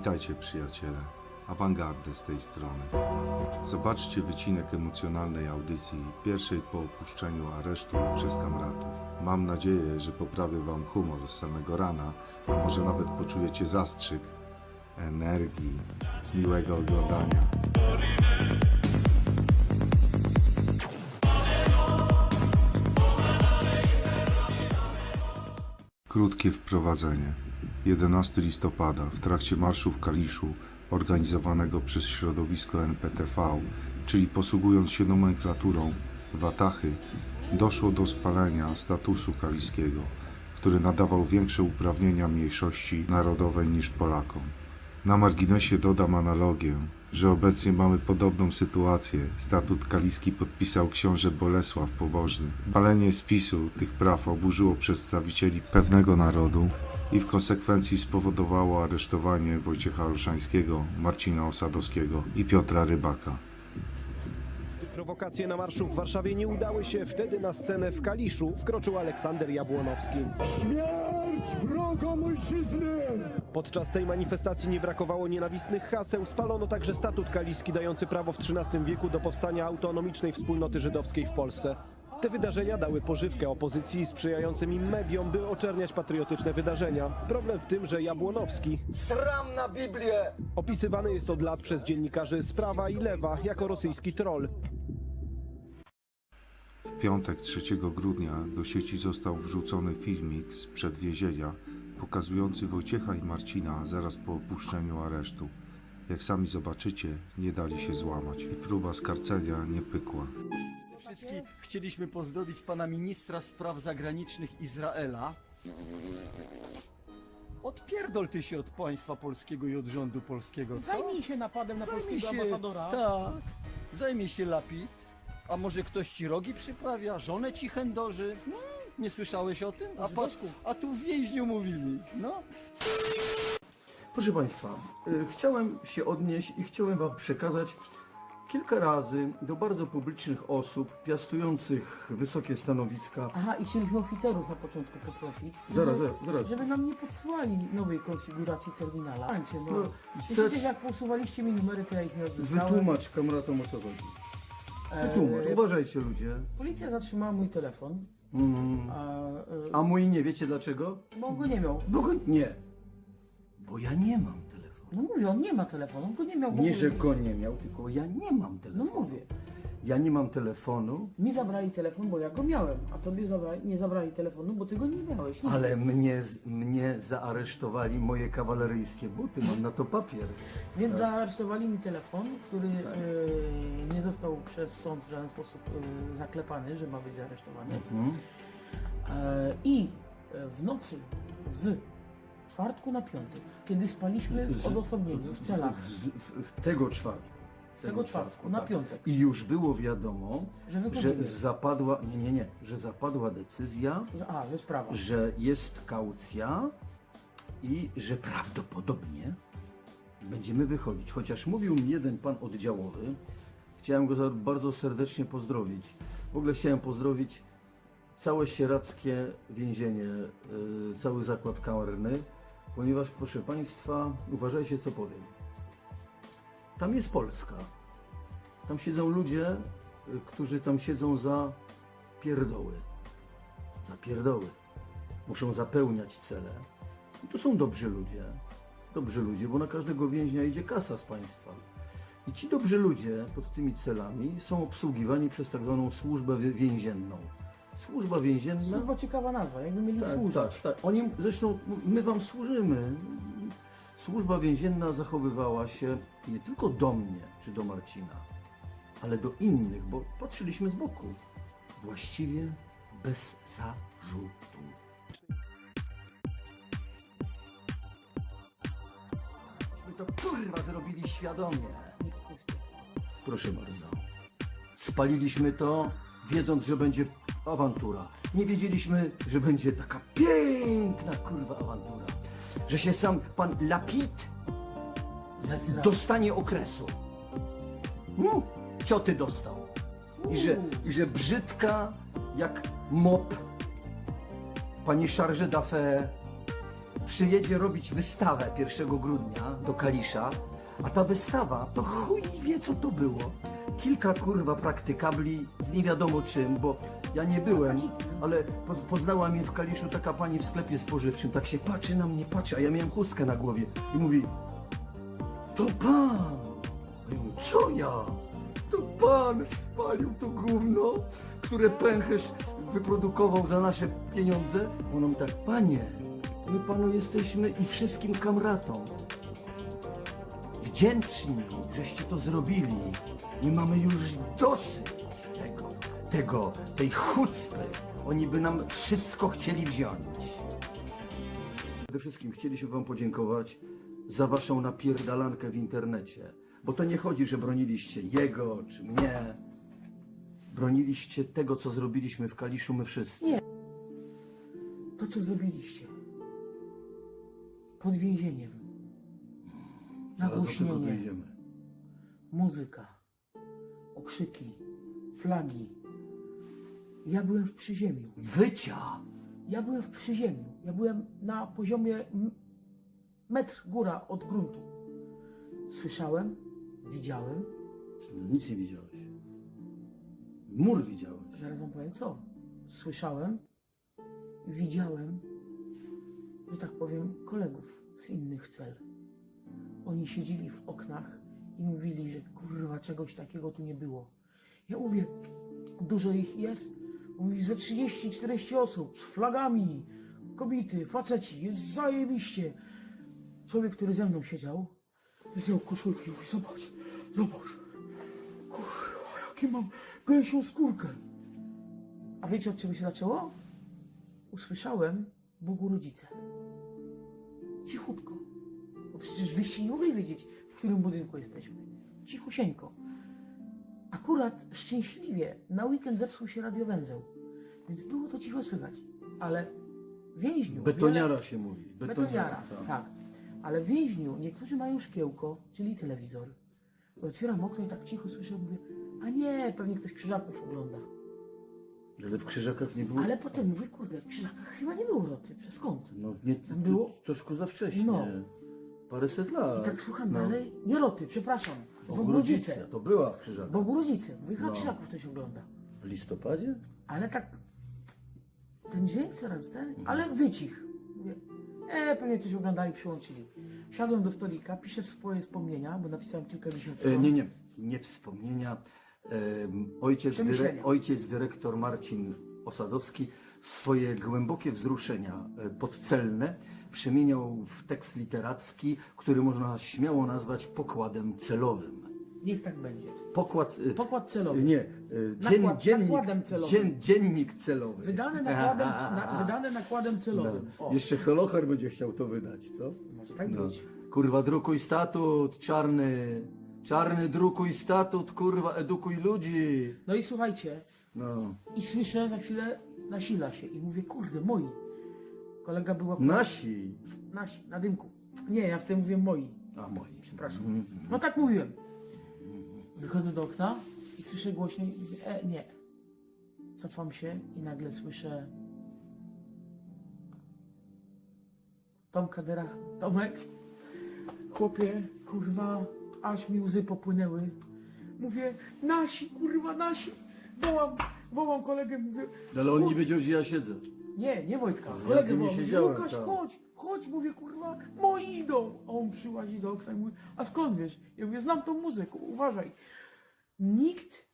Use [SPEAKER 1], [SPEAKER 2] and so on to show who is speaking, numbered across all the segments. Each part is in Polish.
[SPEAKER 1] Witajcie przyjaciele, awangardy z tej strony. Zobaczcie wycinek emocjonalnej audycji, pierwszej po opuszczeniu aresztu przez kamratów. Mam nadzieję, że poprawię wam humor z samego rana, a może nawet poczujecie zastrzyk energii. Miłego oglądania. Krótkie wprowadzenie. 11 listopada w trakcie marszu w Kaliszu organizowanego przez środowisko NPTV, czyli posługując się nomenklaturą Watachy, doszło do spalenia statusu kaliskiego, który nadawał większe uprawnienia mniejszości narodowej niż Polakom. Na marginesie dodam analogię, że obecnie mamy podobną sytuację. Statut kaliski podpisał książę Bolesław Pobożny. Palenie spisu tych praw oburzyło przedstawicieli pewnego narodu i w konsekwencji spowodowało aresztowanie Wojciecha Olszańskiego, Marcina Osadowskiego i Piotra Rybaka.
[SPEAKER 2] Prowokacje na marszu w Warszawie nie udały się. Wtedy na scenę w Kaliszu wkroczył Aleksander Jabłonowski.
[SPEAKER 3] Śmierć wrogom ojczyzny!
[SPEAKER 2] Podczas tej manifestacji nie brakowało nienawistnych haseł. Spalono także statut kaliski dający prawo w XIII wieku do powstania autonomicznej wspólnoty żydowskiej w Polsce. Te wydarzenia dały pożywkę opozycji sprzyjającym im mediom, by oczerniać patriotyczne wydarzenia. Problem w tym, że Jabłonowski
[SPEAKER 3] Sram na Biblię!
[SPEAKER 2] opisywany jest od lat przez dziennikarzy z prawa i lewa jako rosyjski troll.
[SPEAKER 1] W piątek 3 grudnia do sieci został wrzucony filmik sprzed więzienia pokazujący Wojciecha i Marcina zaraz po opuszczeniu aresztu. Jak sami zobaczycie, nie dali się złamać i próba skarcenia nie pykła.
[SPEAKER 4] Wszystkich chcieliśmy pozdrowić pana ministra spraw zagranicznych Izraela. Odpierdol ty się od państwa polskiego i od rządu polskiego, co?
[SPEAKER 5] Zajmij się napadem na
[SPEAKER 4] Zajmij
[SPEAKER 5] polskiego
[SPEAKER 4] się,
[SPEAKER 5] ambasadora.
[SPEAKER 4] Tak. Zajmij się lapid. A może ktoś ci rogi przyprawia, żonę ci chędoży? Nie słyszałeś o tym? A, patrz, a tu w więźniu mówili. No. Proszę Państwa, y, chciałem się odnieść i chciałem Wam przekazać kilka razy do bardzo publicznych osób piastujących wysokie stanowiska
[SPEAKER 5] Aha, i chcieliśmy oficerów na początku poprosić.
[SPEAKER 4] Zaraz,
[SPEAKER 5] żeby,
[SPEAKER 4] zaraz, zaraz.
[SPEAKER 5] Żeby nam nie podsyłali nowej konfiguracji terminala. Słuchajcie,
[SPEAKER 4] No,
[SPEAKER 5] no.
[SPEAKER 4] wstecz-
[SPEAKER 5] jak posuwaliście mi numery, to ja ich nie odzyskałem.
[SPEAKER 4] Wytłumacz kamratom o co chodzi.
[SPEAKER 5] E,
[SPEAKER 4] Wytłumacz, uważajcie ludzie.
[SPEAKER 5] Policja zatrzymała mój telefon,
[SPEAKER 4] Mm.
[SPEAKER 5] a, e,
[SPEAKER 4] A mój nie wiecie dlaczego?
[SPEAKER 5] bo on go nie miał.
[SPEAKER 4] Bo go nie. Bo ja nie mam.
[SPEAKER 5] No mówię, on nie ma telefonu, on go nie miał w ogóle.
[SPEAKER 4] Nie, że go nie miał, tylko ja nie mam
[SPEAKER 5] No
[SPEAKER 4] telefonu.
[SPEAKER 5] mówię.
[SPEAKER 4] Ja nie mam telefonu,
[SPEAKER 5] Mi zabrali telefon, bo ja go miałem, a tobie zabrali, nie zabrali telefonu, bo ty go nie miałeś. No.
[SPEAKER 4] ale mnie, mnie zaaresztowali moje kawaleryjskie buty. Mam na to papier.
[SPEAKER 5] Więc zaaresztowali mi telefon, który e, nie został przez sąd w żaden sposób e, zaklepany, że ma być zaaresztowany.
[SPEAKER 4] Mhm.
[SPEAKER 5] E, I e, w nocy z czwartku na piątek, kiedy spaliśmy w
[SPEAKER 4] Z-
[SPEAKER 5] odosobnieniu, w celach,
[SPEAKER 4] W, w, w tego czwartku.
[SPEAKER 5] z tego czwartku na
[SPEAKER 4] tak.
[SPEAKER 5] piątek,
[SPEAKER 4] I już było wiadomo,
[SPEAKER 5] że
[SPEAKER 4] że zapadła, nie, nie, nie, że zapadła decyzja,
[SPEAKER 5] Że, a, że sprawa.
[SPEAKER 4] że jest kaucja i że prawdopodobnie będziemy wychodzić. Chociaż mówił mi jeden pan oddziałowy, chciałem go za- bardzo serdecznie pozdrowić. W ogóle chciałem pozdrowić całe sieradzkie więzienie, yy, cały zakład karny, ponieważ proszę Państwa, uważajcie co powiem. Tam jest Polska. Tam siedzą ludzie, y, którzy tam siedzą za pierdoły. Za pierdoły. Muszą zapełniać cele. I to są dobrzy ludzie. Dobrzy ludzie, bo na każdego więźnia idzie kasa z państwa. I ci dobrzy ludzie pod tymi celami są obsługiwani przez tak zwaną służbę więzienną. Służba więzienna.
[SPEAKER 5] Służba ciekawa nazwa, jakby mieli
[SPEAKER 4] Tak,
[SPEAKER 5] służyć.
[SPEAKER 4] tak, tak. Oni, zresztą my wam służymy. Służba więzienna zachowywała się nie tylko do mnie czy do Marcina, ale do innych, bo patrzyliśmy z boku. Właściwie bez zarzutu. My to kurwa zrobili świadomie. Proszę bardzo. Spaliliśmy to, wiedząc, że będzie awantura. Nie wiedzieliśmy, że będzie taka piękna kurwa awantura. Że się sam pan Lapid dostanie okresu. Mm, cioty dostał. I że, I że brzydka jak mop pani Charge d'Affaires przyjedzie robić wystawę 1 grudnia do Kalisza, a ta wystawa to chuj wie co to było. Kilka kurwa praktykabli z nie wiadomo czym, bo ja nie byłem, ale poz- poznała mnie w Kaliszu taka pani w sklepie spożywczym, tak się patrzy na mnie, patrzy, a ja miałem chustkę na głowie i mówi to pan! A ja mówię, co ja? To pan spalił to gówno, które pęcherz wyprodukował za nasze pieniądze? Ona mówi tak, panie, my panu jesteśmy i wszystkim kamratom wdzięczni, żeście to zrobili. My mamy już dosyć tego, tego, tej chucpy. Oni by nam wszystko chcieli wziąć. Przede wszystkim chcieliśmy wam podziękować za waszą napierdalankę w internecie. Bo to nie chodzi, że broniliście jego czy mnie. Broniliście tego, co zrobiliśmy w Kaliszu my wszyscy.
[SPEAKER 5] Nie. To, co zrobiliście. Pod więzieniem.
[SPEAKER 4] Zaraz do tego
[SPEAKER 5] Nagłośnienie,
[SPEAKER 4] dojdziemy.
[SPEAKER 5] muzyka, okrzyki, flagi. Ja byłem w przyziemiu.
[SPEAKER 4] Wycia!
[SPEAKER 5] Ja byłem w przyziemiu. Ja byłem na poziomie m- metr góra od gruntu. Słyszałem, widziałem,
[SPEAKER 4] Nic nie widziałeś. Mur widziałeś.
[SPEAKER 5] zaraz wam powiem co. Słyszałem, widziałem, że tak powiem, kolegów z innych cel. Oni siedzieli w oknach i mówili, że kurwa czegoś takiego tu nie było. Ja mówię, dużo ich jest? Mówi, ze 30-40 osób z flagami, kobiety, faceci, jest zajebiście. Człowiek, który ze mną siedział, zdjął koszulkę i mówi, zobacz, zobacz, kurwa, jaki mam gęsią skórkę. A wiecie od czego się zaczęło? Usłyszałem Bogu rodzice. Cichutko. Przecież wyście nie mogli wiedzieć, w którym budynku jesteśmy. Cichusieńko. Akurat szczęśliwie na weekend zepsuł się radiowęzeł. Więc było to cicho słychać. Ale więźniu...
[SPEAKER 4] Betoniara
[SPEAKER 5] wiele-
[SPEAKER 4] się mówi.
[SPEAKER 5] Betoniara,
[SPEAKER 4] tak.
[SPEAKER 5] tak. Ale w więźniu niektórzy mają szkiełko, czyli telewizor. Otwieram okno i tak cicho słyszę, mówię, a nie, pewnie ktoś krzyżaków ogląda.
[SPEAKER 4] Ale w Krzyżakach nie było.
[SPEAKER 5] Ale potem mówię, kurde, w krzyżakach chyba nie było roty, przez kąt.
[SPEAKER 4] No nie,
[SPEAKER 5] Tam było-
[SPEAKER 4] troszkę za wcześnie.
[SPEAKER 5] No.
[SPEAKER 4] Paręset lat.
[SPEAKER 5] I tak słucham
[SPEAKER 4] no.
[SPEAKER 5] dalej, nie roty, przepraszam,
[SPEAKER 4] Bogu
[SPEAKER 5] Bogu rodzice.
[SPEAKER 4] To była w Krzyżakach.
[SPEAKER 5] Bogu rodzice, mówię, chyba
[SPEAKER 4] No.
[SPEAKER 5] krzyżaków ktoś ogląda.
[SPEAKER 4] W listopadzie?
[SPEAKER 5] Ale tak, ten dźwięk coraz ten, ale wycich. Mówię, e, pewnie coś oglądali, przyłączyli. Siadłem do stolika, piszę swoje wspomnienia, bo napisałem kilkadziesiąt
[SPEAKER 4] E,
[SPEAKER 5] stron.
[SPEAKER 4] nie, nie. Nie wspomnienia. Em, ojciec, dyre,
[SPEAKER 5] Przemyślenia.
[SPEAKER 4] ojciec dyrektor Marcin Osadowski swoje głębokie wzruszenia e, podcelne przemieniał w tekst literacki, który można śmiało nazwać pokładem celowym.
[SPEAKER 5] Niech tak będzie.
[SPEAKER 4] Pokład. e,
[SPEAKER 5] Pokład celowy.
[SPEAKER 4] Nie, dzien,
[SPEAKER 5] Nakład-
[SPEAKER 4] dziennik,
[SPEAKER 5] nakładem celowym.
[SPEAKER 4] dzien, dziennik celowy.
[SPEAKER 5] Wydane nakładem, na, wydane nakładem celowym. O,
[SPEAKER 4] Jeszcze Holocher będzie chciał to wydać, co?
[SPEAKER 5] może tak
[SPEAKER 4] No.
[SPEAKER 5] być.
[SPEAKER 4] Kurwa, drukuj statut, czarny. Czarny, drukuj statut, kurwa, edukuj ludzi.
[SPEAKER 5] No i słuchajcie,
[SPEAKER 4] No.
[SPEAKER 5] i słyszę za chwilę, nasila się i mówię, kurde, moi. Kolega była
[SPEAKER 4] Nasi.
[SPEAKER 5] nasi, na dymku. Nie, ja wtedy mówię moi.
[SPEAKER 4] A moi.
[SPEAKER 5] Przepraszam.
[SPEAKER 4] Mhm.
[SPEAKER 5] No tak mówiłem. Wychodzę do okna i słyszę głośniej, i mówię, e, nie. Cofam się i nagle słyszę Tomka Derach, Tomek, chłopie, kurwa, aż mi łzy popłynęły. Mówię, nasi, kurwa, nasi. Wołam, wołam kolegę, mówię,
[SPEAKER 4] Ale on nie wiedział, gdzie ja siedzę.
[SPEAKER 5] Nie, nie Wojtka,
[SPEAKER 4] Ja z
[SPEAKER 5] kolegę
[SPEAKER 4] nim siedziałem,
[SPEAKER 5] Łukasz,
[SPEAKER 4] tak.
[SPEAKER 5] chodź, chodź, mówię, kurwa, moi idą. A on przyłazi do okna i mówi, a skąd wiesz? Ja mówię, znam tą muzykę, uważaj. Nikt,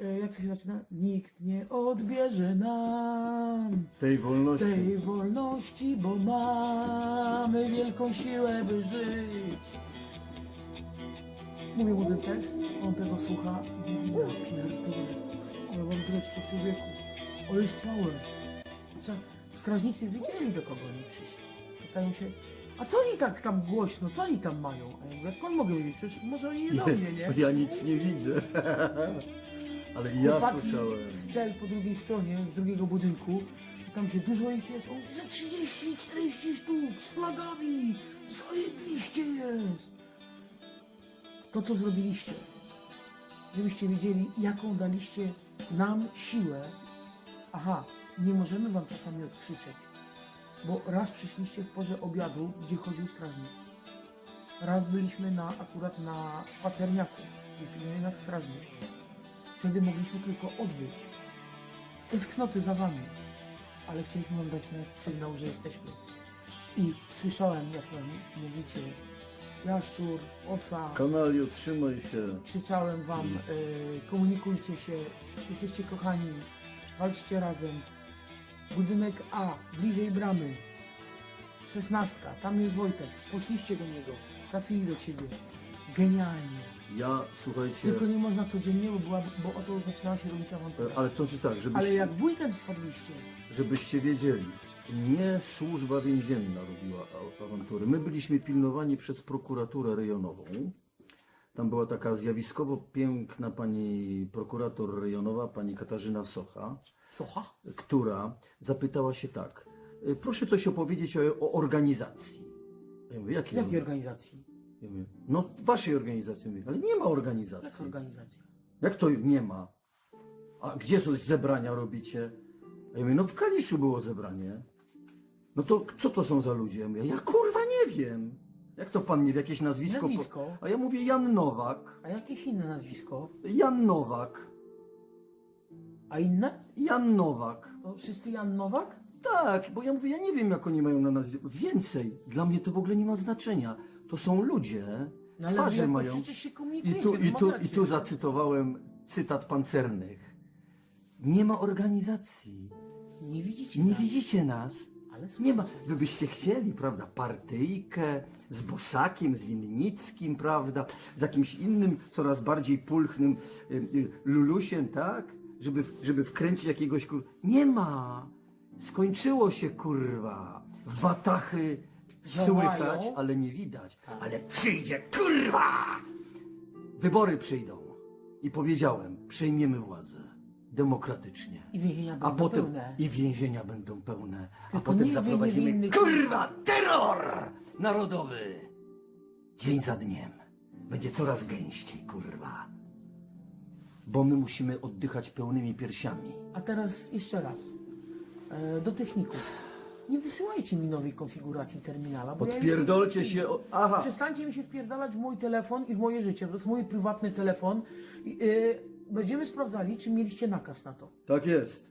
[SPEAKER 5] e, jak to się zaczyna? Nikt nie odbierze nam
[SPEAKER 4] Tej wolności.
[SPEAKER 5] tej wolności, bo mamy wielką siłę, by żyć. Mówię mu ten tekst, on tego słucha i mówi, ja pierdolę, ale mam dreszcze człowieku, ale spałem. Co? Strażnicy wiedzieli, do kogo oni przyszli. Pytają się, a co oni tak tam głośno, co oni tam mają? A ja mówię, skąd mogę wiedzieć? Przecież może oni nie do mnie, nie?
[SPEAKER 4] Ja nic nie widzę. Ale ja
[SPEAKER 5] Chłopaki
[SPEAKER 4] słyszałem.
[SPEAKER 5] z cel po drugiej stronie, z drugiego budynku, tam się dużo ich jest, o, ze 30-40 sztuk, z flagami, zajebiście jest. To, co zrobiliście, żebyście wiedzieli, jaką daliście nam siłę. Aha, nie możemy wam czasami odkrzyczeć. Bo raz przyszliście w porze obiadu, gdzie chodził strażnik. Raz byliśmy na, akurat na spacerniaku, gdzie pilnuje nas strażnik. Wtedy mogliśmy tylko odwyć. Z tęsknoty za wami. Ale chcieliśmy wam dać sygnał, że jesteśmy. I słyszałem, jak wam mówicie jaszczur, osa.
[SPEAKER 4] Kanalio, trzymaj się.
[SPEAKER 5] Krzyczałem wam, y, komunikujcie się, jesteście kochani, walczcie razem. Budynek A, bliżej bramy. Szesnastka, tam jest Wojtek. Poszliście do niego, trafili do ciebie. Genialnie.
[SPEAKER 4] Ja, słuchajcie,
[SPEAKER 5] Tylko nie można codziennie, bo, była, bo oto zaczynała się robić awantura.
[SPEAKER 4] e, ale to czy tak, żebyś,
[SPEAKER 5] Ale jak w weekend wpadliście,
[SPEAKER 4] żebyście wiedzieli, nie służba więzienna robiła a- awantury. My byliśmy pilnowani przez prokuraturę rejonową. Tam była taka zjawiskowo piękna pani prokurator rejonowa, pani Katarzyna Socha,
[SPEAKER 5] socha?
[SPEAKER 4] która zapytała się tak, "Y, proszę coś opowiedzieć o, o organizacji. Ja mówię, jakiej,
[SPEAKER 5] Jakiej
[SPEAKER 4] orga-
[SPEAKER 5] organizacji?
[SPEAKER 4] Ja mówię, no waszej organizacji. Mówię, ale nie ma organizacji.
[SPEAKER 5] Organizacja?
[SPEAKER 4] Jak to nie ma? A gdzie coś zebrania robicie? A ja mówię, no w Kaliszu było zebranie. No to co to są za ludzie? Ja mówię, ja kurwa nie wiem. Jak to pan nie wie, jakieś nazwisko?
[SPEAKER 5] Nazwisko?
[SPEAKER 4] A ja mówię Jan Nowak.
[SPEAKER 5] A jakieś inne nazwisko?
[SPEAKER 4] Jan Nowak.
[SPEAKER 5] A inne?
[SPEAKER 4] Jan Nowak.
[SPEAKER 5] To wszyscy Jan Nowak?
[SPEAKER 4] Tak, bo ja mówię, ja nie wiem jak oni mają na nazwisko. Więcej. Dla mnie to w ogóle nie ma znaczenia. To są ludzie.
[SPEAKER 5] No ale
[SPEAKER 4] twarze
[SPEAKER 5] wy
[SPEAKER 4] mają.
[SPEAKER 5] przecież się
[SPEAKER 4] I
[SPEAKER 5] komunikujecie,
[SPEAKER 4] tu, i, tu, I tu zacytowałem cytat pancernych. Nie ma organizacji.
[SPEAKER 5] Nie widzicie
[SPEAKER 4] Nie
[SPEAKER 5] nas.
[SPEAKER 4] widzicie nas. Nie ma. Wy byście chcieli, prawda, partyjkę z Bosakiem, z Winnickim, prawda, z jakimś innym, coraz bardziej pulchnym y, y, Lulusiem, tak? Żeby, żeby wkręcić jakiegoś kur... Nie ma. Skończyło się, kurwa. Watachy
[SPEAKER 5] Działają.
[SPEAKER 4] słychać, ale nie widać. Ale przyjdzie, kurwa! Wybory przyjdą. I powiedziałem, przejmiemy władzę. Demokratycznie.
[SPEAKER 5] I więzienia będą
[SPEAKER 4] A potem
[SPEAKER 5] pełne.
[SPEAKER 4] i więzienia będą pełne. A
[SPEAKER 5] Tylko
[SPEAKER 4] potem
[SPEAKER 5] nie
[SPEAKER 4] zaprowadzimy kurwa terror narodowy. Dzień za dniem. Będzie coraz gęściej, kurwa. Bo my musimy oddychać pełnymi piersiami.
[SPEAKER 5] A teraz jeszcze raz. E, do techników. Nie wysyłajcie mi nowej konfiguracji terminala. Bo ja już-
[SPEAKER 4] Odpierdolcie się. O... Aha.
[SPEAKER 5] Przestańcie mi się wpierdalać w mój telefon i w moje życie. To jest mój prywatny telefon. I, e, będziemy sprawdzali, czy mieliście nakaz na to.
[SPEAKER 4] Tak jest.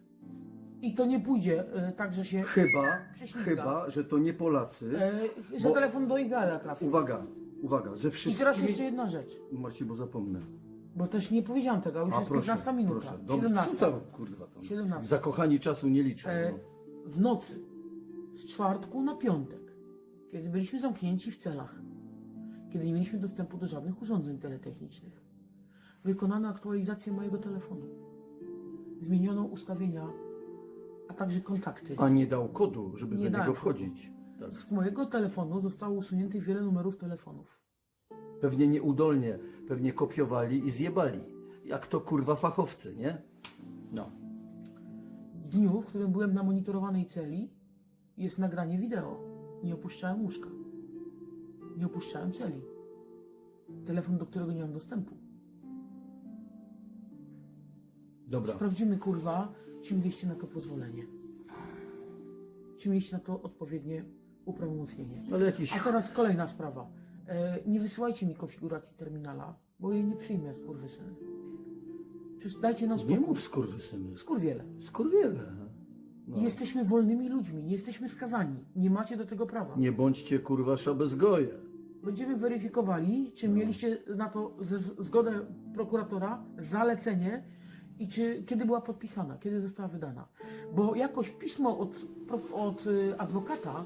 [SPEAKER 5] I to nie pójdzie e, tak, że się.
[SPEAKER 4] Chyba,
[SPEAKER 5] Prześlizga.
[SPEAKER 4] chyba, że to nie Polacy.
[SPEAKER 5] E, że
[SPEAKER 4] Bo-
[SPEAKER 5] telefon do Izraela trafi.
[SPEAKER 4] Uwaga, uwaga, ze
[SPEAKER 5] I teraz jeszcze jedna rzecz.
[SPEAKER 4] Marcin, bo zapomnę.
[SPEAKER 5] Bo też nie powiedziałam tego, a już
[SPEAKER 4] A
[SPEAKER 5] jest
[SPEAKER 4] proszę,
[SPEAKER 5] 15 minuta.
[SPEAKER 4] proszę. Dobrze,
[SPEAKER 5] 17.
[SPEAKER 4] co tam, kurwa, tam.
[SPEAKER 5] 17.
[SPEAKER 4] Zakochani czasu nie liczą.
[SPEAKER 5] E,
[SPEAKER 4] No.
[SPEAKER 5] w nocy z czwartku na piątek, kiedy byliśmy zamknięci w celach, kiedy nie mieliśmy dostępu do żadnych urządzeń teletechnicznych, wykonano aktualizację mojego telefonu. Zmieniono ustawienia, a także kontakty.
[SPEAKER 4] A nie dał kodu, żeby
[SPEAKER 5] Nie
[SPEAKER 4] do
[SPEAKER 5] dałem
[SPEAKER 4] niego wchodzić. Tak.
[SPEAKER 5] Z mojego telefonu zostało usuniętych wiele numerów telefonów.
[SPEAKER 4] Pewnie nieudolnie, pewnie kopiowali i zjebali. Jak to kurwa fachowcy, nie? No.
[SPEAKER 5] W dniu, w którym byłem na monitorowanej celi, jest nagranie wideo. Nie opuszczałem łóżka. Nie opuszczałem celi. Telefon, do którego nie mam dostępu.
[SPEAKER 4] Dobra.
[SPEAKER 5] Sprawdzimy, kurwa, czy mieliście na to pozwolenie. Czy mieliście na to odpowiednie uprawomocnienie.
[SPEAKER 4] Ale jakiś...
[SPEAKER 5] A teraz kolejna sprawa. E, nie wysyłajcie mi konfiguracji terminala, bo jej nie przyjmę, skurwysyny. Przecież dajcie nam
[SPEAKER 4] Nie
[SPEAKER 5] spokój.
[SPEAKER 4] mów skurwysyny.
[SPEAKER 5] Skurwiele.
[SPEAKER 4] Skurwiele. No.
[SPEAKER 5] Jesteśmy wolnymi ludźmi, nie jesteśmy skazani. Nie macie do tego prawa.
[SPEAKER 4] Nie bądźcie kurwa szabezgoje.
[SPEAKER 5] Będziemy weryfikowali, czy mieliście na to ze, zgodę prokuratora, zalecenie i czy kiedy była podpisana, kiedy została wydana. Bo jakoś pismo od, od y, adwokata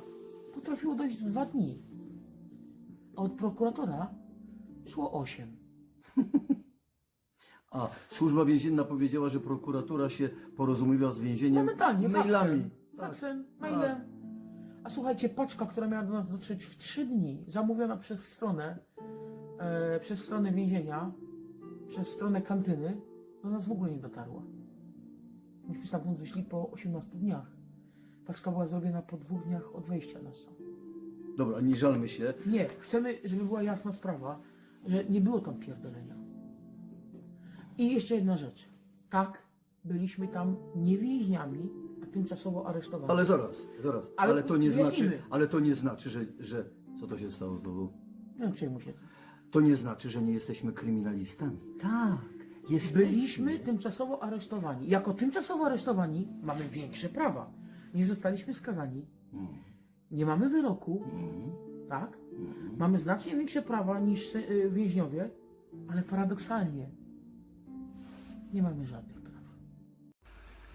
[SPEAKER 5] potrafiło dojść w dwa dni. A od prokuratora szło osiem.
[SPEAKER 4] A służba więzienna powiedziała, że prokuratura się porozumiewa z więzieniem
[SPEAKER 5] Momentalnie,
[SPEAKER 4] mailami.
[SPEAKER 5] faksem,
[SPEAKER 4] Tak.
[SPEAKER 5] faksem mailem. A słuchajcie, paczka, która miała do nas dotrzeć w trzy dni, zamówiona przez stronę, e, przez stronę więzienia, przez stronę kantyny, do nas w ogóle nie dotarła. Myśmy stamtąd wyszli po 18 dniach. Paczka była zrobiona po dwóch dniach od wejścia na stronę.
[SPEAKER 4] Dobra, nie żalmy się.
[SPEAKER 5] Nie, chcemy, żeby była jasna sprawa, że nie było tam pierdolenia. I jeszcze jedna rzecz. Tak, byliśmy tam nie więźniami, a tymczasowo aresztowani.
[SPEAKER 4] Ale zaraz, zaraz. Ale,
[SPEAKER 5] Ale
[SPEAKER 4] to nie znaczy,
[SPEAKER 5] wyjaśnimy.
[SPEAKER 4] ale to nie znaczy, że, że... Co to się stało znowu?
[SPEAKER 5] Nie przejmuj się.
[SPEAKER 4] To nie znaczy, że nie jesteśmy kryminalistami. Tak, jesteśmy.
[SPEAKER 5] Byliśmy tymczasowo aresztowani. Jako tymczasowo aresztowani mamy większe prawa. Nie zostaliśmy skazani. Nie mamy wyroku. Tak? Mamy znacznie większe prawa niż y, więźniowie, ale paradoksalnie nie mamy żadnych praw.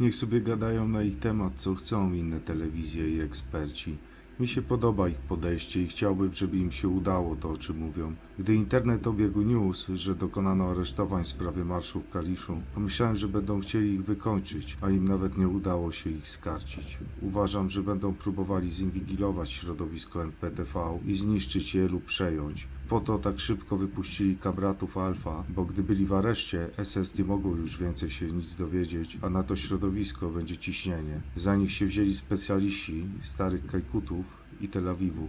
[SPEAKER 1] Niech sobie gadają na ich temat, co chcą inne telewizje i eksperci. Mi się podoba ich podejście i chciałbym, żeby im się udało to, o czym mówią. Gdy internet obiegł news, że dokonano aresztowań w sprawie marszu w Kaliszu, pomyślałem, że będą chcieli ich wykończyć, a im nawet nie udało się ich skarcić. Uważam, że będą próbowali zinwigilować środowisko NPTV i zniszczyć je lub przejąć. Po to tak szybko wypuścili kamratów Alfa, bo gdy byli w areszcie, SS nie mogło już więcej się nic dowiedzieć, a na to środowisko będzie ciśnienie. Za nich się wzięli specjaliści starych Kajkutów i Tel Awiwu.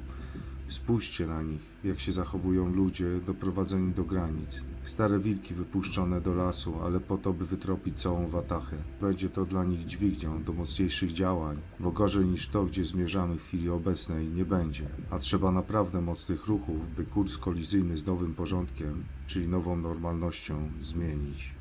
[SPEAKER 1] Spójrzcie na nich, jak się zachowują ludzie doprowadzeni do granic. Stare wilki wypuszczone do lasu, ale po to, by wytropić całą watachę. Będzie to dla nich dźwignią do mocniejszych działań, bo gorzej niż to, gdzie zmierzamy w chwili obecnej, nie będzie. A trzeba naprawdę mocnych ruchów, by kurs kolizyjny z nowym porządkiem, czyli nową normalnością, zmienić.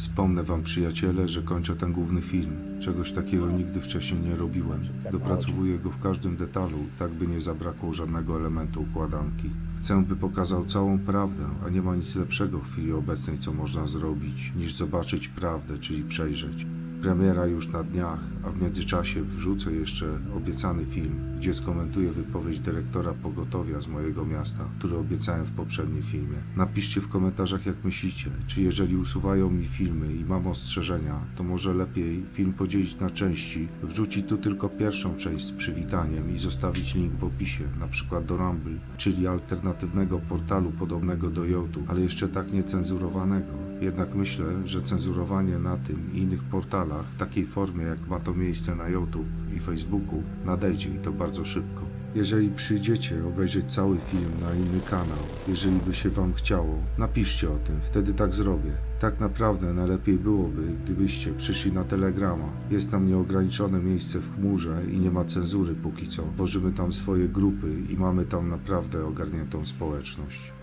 [SPEAKER 1] Wspomnę wam, przyjaciele, że kończę ten główny film. Czegoś takiego nigdy wcześniej nie robiłem. Dopracowuję go w każdym detalu, tak by nie zabrakło żadnego elementu układanki. Chcę, by pokazał całą prawdę, a nie ma nic lepszego w chwili obecnej, co można zrobić, niż zobaczyć prawdę, czyli przejrzeć. Premiera już na dniach, a w międzyczasie wrzucę jeszcze obiecany film, gdzie skomentuję wypowiedź dyrektora pogotowia z mojego miasta, który obiecałem w poprzednim filmie. Napiszcie w komentarzach, jak myślicie, czy jeżeli usuwają mi filmy i mam ostrzeżenia, to może lepiej film podzielić na części, wrzucić tu tylko pierwszą część z przywitaniem i zostawić link w opisie, na przykład do Rumble, czyli alternatywnego portalu podobnego do YouTube, ale jeszcze tak niecenzurowanego. Jednak myślę, że cenzurowanie na tym i innych portalach w takiej formie, jak ma to miejsce na YouTube i Facebooku, nadejdzie i to bardzo szybko. Jeżeli przyjdziecie obejrzeć cały film na inny kanał, jeżeli by się Wam chciało, napiszcie o tym, wtedy tak zrobię. Tak naprawdę najlepiej byłoby, gdybyście przyszli na Telegrama. Jest tam nieograniczone miejsce w chmurze i nie ma cenzury póki co. Tworzymy tam swoje grupy i mamy tam naprawdę ogarniętą społeczność.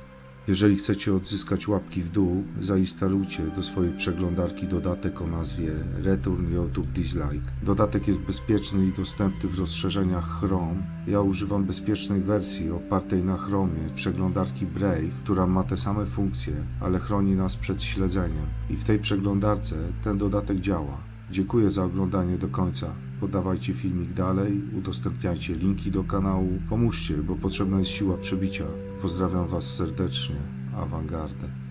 [SPEAKER 1] Jeżeli chcecie odzyskać łapki w dół, zainstalujcie do swojej przeglądarki dodatek o nazwie Return YouTube Dislike. Dodatek jest bezpieczny i dostępny w rozszerzeniach Chrome. Ja używam bezpiecznej wersji opartej na Chromie przeglądarki Brave, która ma te same funkcje, ale chroni nas przed śledzeniem. I w tej przeglądarce ten dodatek działa. Dziękuję za oglądanie do końca. Podawajcie filmik dalej, udostępniajcie linki do kanału, pomóżcie, bo potrzebna jest siła przebicia. Pozdrawiam Was serdecznie, awangardę.